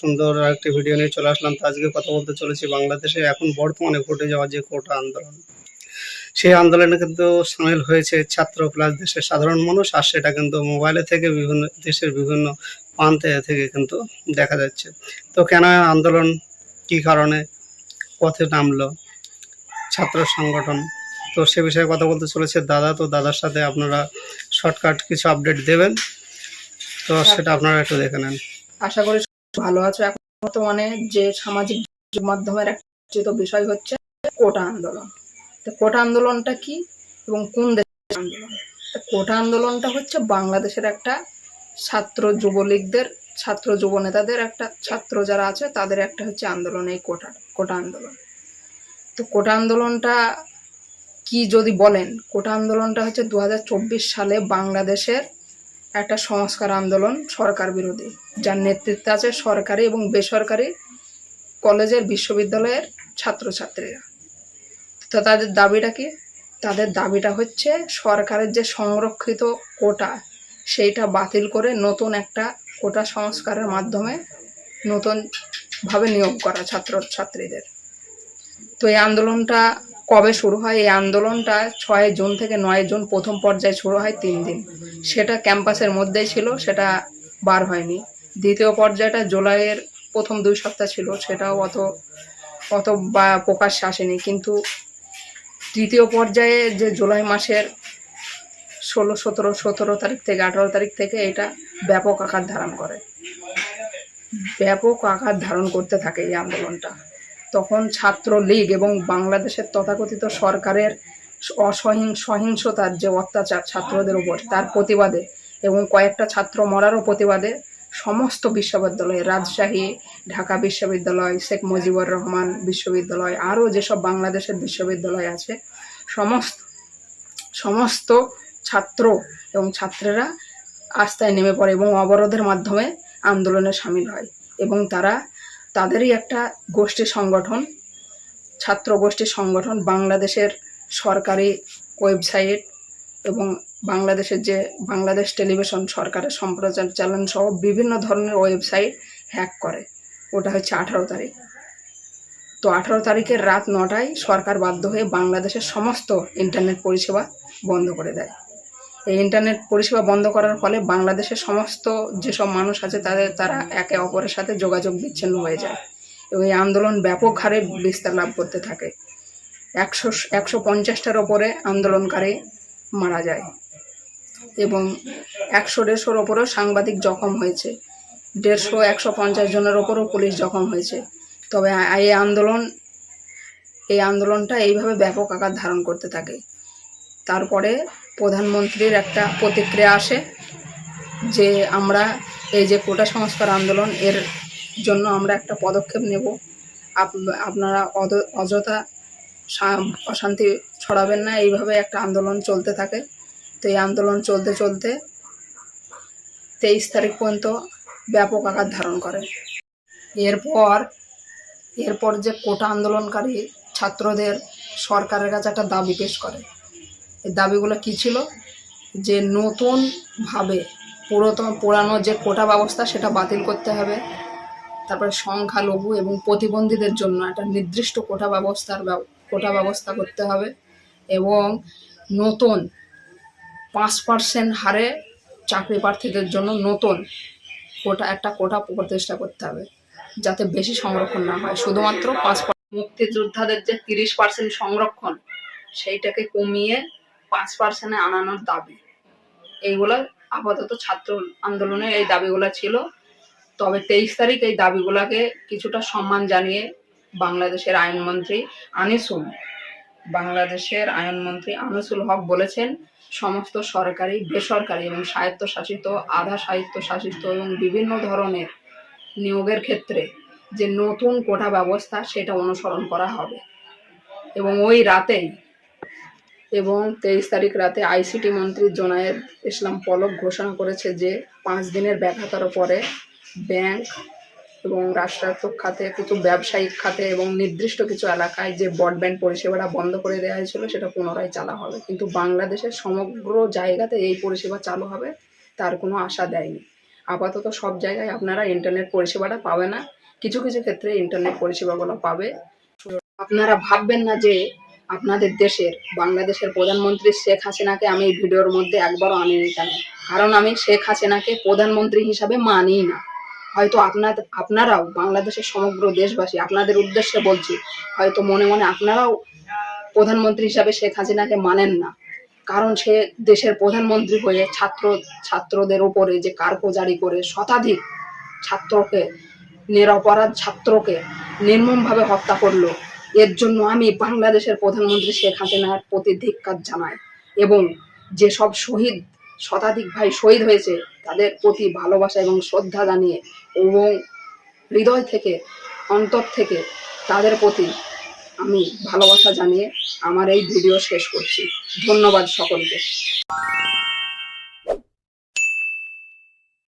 সুন্দর একটি ভিডিও নিয়ে চলে আসলাম। তো আজকে কথা বলতে চলেছি বাংলাদেশে। এখন বর্তমানে ঘটে যাওয়া যে কোটা আন্দোলন, সেই আন্দোলনে কিন্তু সামিল হয়েছে ছাত্র প্লাস দেশের সাধারণ মানুষ আর সেটা কিন্তু মোবাইলে থেকে বিভিন্ন দেশের বিভিন্ন প্রান্তে থেকে কিন্তু দেখা যাচ্ছে। তো কেন আন্দোলন, কি কারণে পথে নামলো ছাত্র সংগঠন? তো সে বিষয়ে কথা বলতে চলেছে দাদা। তো দাদার সাথে আপনারা শর্টকাট কিছু আপডেট দেবেন। তো সেটা আপনারা একটু দেখে নেন। আশা করি ভালো আছো। এখন বর্তমানে যে সামাজিক মাধ্যমের একটা বিষয় হচ্ছে কোটা আন্দোলন। তো কোটা আন্দোলনটা কি এবং কোন দেশের আন্দোলন? কোটা আন্দোলনটা হচ্ছে বাংলাদেশের একটা ছাত্র যুবলীগদের, ছাত্র যুব নেতাদের একটা, ছাত্র যারা আছে তাদের একটা হচ্ছে আন্দোলন এই কোটা কোটা আন্দোলন। তো কোটা আন্দোলনটা কি যদি বলেন, কোটা আন্দোলনটা হচ্ছে দু হাজার চব্বিশ সালে বাংলাদেশের একটা সংস্কার আন্দোলন সরকার বিরোধী। যার নেতৃত্বে আছে সরকারি এবং বেসরকারি কলেজের বিশ্ববিদ্যালয়ের ছাত্রছাত্রীরা। তো তাদের দাবিটা কি? তাদের দাবিটা হচ্ছে সরকারের যে সংরক্ষিত কোটা, সেইটা বাতিল করে নতুন একটা কোটা সংস্কারের মাধ্যমে নতুনভাবে নিয়োগ করা ছাত্র ছাত্রীদের তো এই আন্দোলনটা কবে শুরু হয়? এই আন্দোলনটা ছয় জুন থেকে নয় জুন প্রথম পর্যায়ে শুরু হয় তিন দিন। সেটা ক্যাম্পাসের মধ্যেই ছিল, সেটা বার হয়নি। দ্বিতীয় পর্যায়টা জুলাইয়ের প্রথম দুই সপ্তাহ ছিল, সেটাও অত অত বা প্রকাশ্যে আসেনি। কিন্তু তৃতীয় পর্যায়ে যে জুলাই মাসের ষোলো, সতেরো সতেরো তারিখ থেকে, আঠারো তারিখ থেকে এটা ব্যাপক আকার ধারণ করে। ব্যাপক আকার ধারণ করতে থাকে এই আন্দোলনটা। তখন ছাত্র লীগ এবং বাংলাদেশের তথাকথিত সরকারের অসহিং, সহিংসতার যে অত্যাচার ছাত্রদের উপর, তার প্রতিবাদে এবং কয়েকটা ছাত্র মরারও প্রতিবাদে সমস্ত বিশ্ববিদ্যালয় রাজশাহী, ঢাকা বিশ্ববিদ্যালয়, শেখ মুজিবুর রহমান বিশ্ববিদ্যালয়, আরও যেসব বাংলাদেশের বিশ্ববিদ্যালয় আছে, সমস্ত সমস্ত ছাত্র এবং ছাত্রেরা আস্তায় নেমে পড়ে এবং অবরোধের মাধ্যমে আন্দোলনে সামিল হয় এবং তারা তাদেরই একটা গোষ্ঠী সংগঠন, ছাত্র গোষ্ঠী সংগঠন, বাংলাদেশের সরকারি ওয়েবসাইট এবং বাংলাদেশের যে বাংলাদেশ টেলিভিশন সরকারের সম্প্রচার চ্যানেল সহ বিভিন্ন ধরনের ওয়েবসাইট হ্যাক করে। ওটা হচ্ছে আঠারো তারিখ। তো আঠারো তারিখের রাত নটায় সরকার বাধ্য হয়ে বাংলাদেশের সমস্ত ইন্টারনেট পরিষেবা বন্ধ করে দেয়। এই ইন্টারনেট পরিষেবা বন্ধ করার ফলে বাংলাদেশের সমস্ত যেসব মানুষ আছে তাদের, তারা একে অপরের সাথে যোগাযোগ বিচ্ছিন্ন হয়ে যায় এবং এই আন্দোলন ব্যাপক হারে বিস্তার লাভ করতে থাকে। একশো একশো পঞ্চাশটার ওপরে আন্দোলনকারী মারা যায় এবং একশো দেড়শোর ওপরেও সাংবাদিক জখম হয়েছে। দেড়শো, একশো পঞ্চাশ জনের ওপরও পুলিশ জখম হয়েছে। তবে এই আন্দোলন, এই আন্দোলনটা এইভাবে ব্যাপক আকার ধারণ করতে থাকে। তারপরে প্রধানমন্ত্রীর একটা প্রতিক্রিয়া আসে যে আমরা এই যে কোটা সংস্কার আন্দোলন, এর জন্য আমরা একটা পদক্ষেপ নেব। আপ- আপনারা অযথা অশান্তি ছড়াবেন না, এইভাবে একটা আন্দোলন চলতে থাকে। তো এই আন্দোলন চলতে চলতে তেইশ তারিখ পর্যন্ত ব্যাপক আকার ধারণ করে। এরপর এরপর যে কোটা আন্দোলনকারী ছাত্রদের সরকারের কাছে একটা দাবি পেশ করে। দাবিগুলো কী ছিল? যে নতুনভাবে পুরাতন, পুরানো যে কোটা ব্যবস্থা সেটা বাতিল করতে হবে। তারপরে সংখ্যালঘু এবং প্রতিবন্ধীদের জন্য একটা নির্দিষ্ট কোটা ব্যবস্থার ব্যব- কোটা ব্যবস্থা করতে হবে এবং নতুন পাঁচ পার্সেন্ট হারে চাকরি প্রার্থীদের জন্য নতুন কোটা, একটা কোটা প্রতিষ্ঠা করতে হবে যাতে বেশি সংরক্ষণ না হয়। শুধুমাত্র পাঁচ মুক্তিযোদ্ধাদের যে তিরিশ পার্সেন্ট সংরক্ষণ, সেইটাকে কমিয়ে পাঁচ পার্সেন্টে আনানোর দাবি। এইগুলো আপাতত ছাত্র আন্দোলনের এই দাবিগুলো ছিল। তবে তেইশ তারিখ এই দাবিগুলোকে কিছুটা সম্মান জানিয়ে বাংলাদেশের আইনমন্ত্রী আনিসুল, বাংলাদেশের আইনমন্ত্রী আনিসুল হক বলেছেন, সমস্ত সরকারি, বেসরকারি এবং স্বায়ত্তশাসিত, আধা স্বায়ত্তশাসিত এবং বিভিন্ন ধরনের নিয়োগের ক্ষেত্রে যে নতুন কোটা ব্যবস্থা, সেটা অনুসরণ করা হবে। এবং ওই রাতেই এবং তেইশ তারিখ রাতে আইসিটি মন্ত্রী জোনায়েদ ইসলাম পলক ঘোষণা করেছে যে পাঁচ দিনের ব্যাঘাতার পরে ব্যাংক এবং রাষ্ট্রায়ত্ত খাতে, কিছু ব্যবসায়িক খাতে এবং নির্দিষ্ট কিছু এলাকায় যে ব্রডব্যান্ড পরিষেবাটা বন্ধ করে দেওয়া হয়েছিল সেটা পুনরায় চালা হবে। কিন্তু বাংলাদেশের সমগ্র জায়গাতে এই পরিষেবা চালু হবে তার কোনো আশা দেয়নি। আপাতত সব জায়গায় আপনারা ইন্টারনেট পরিষেবাটা পাবে না। কিছু কিছু ক্ষেত্রে ইন্টারনেট পরিষেবাগুলো পাবে। আপনারা ভাববেন না যে আপনাদের দেশের, বাংলাদেশের প্রধানমন্ত্রী শেখ হাসিনাকে আমি এই ভিডিওর মধ্যে একবারও আনিনি কেন কারণ আমি শেখ হাসিনাকে প্রধানমন্ত্রী হিসাবে মানি না। হয়তো আপনাদের আপনারাও বাংলাদেশের সমগ্র দেশবাসী আপনাদের উদ্দেশ্যে বলছি, হয়তো মনে মনে আপনারাও প্রধানমন্ত্রী হিসাবে শেখ হাসিনাকে মানেন না। কারণ সে দেশের প্রধানমন্ত্রী হয়ে ছাত্র, ছাত্রদের উপরে যে কার্যজারি করে শতাধিক ছাত্রকে, নিরপরাধ ছাত্রকে নির্মমভাবে হত্যা করল। এর জন্য আমি বাংলাদেশের প্রধানমন্ত্রী শেখ হাসিনার প্রতি ধিক্কার জানাই এবং যেসব শহীদ, শতাধিক ভাই শহীদ হয়েছে, তাদের প্রতি ভালোবাসা এবং শ্রদ্ধা জানিয়ে এবং হৃদয় থেকে, অন্তর থেকে তাদের প্রতি আমি ভালোবাসা জানিয়ে আমার এই ভিডিও শেষ করছি। ধন্যবাদ সকলকে।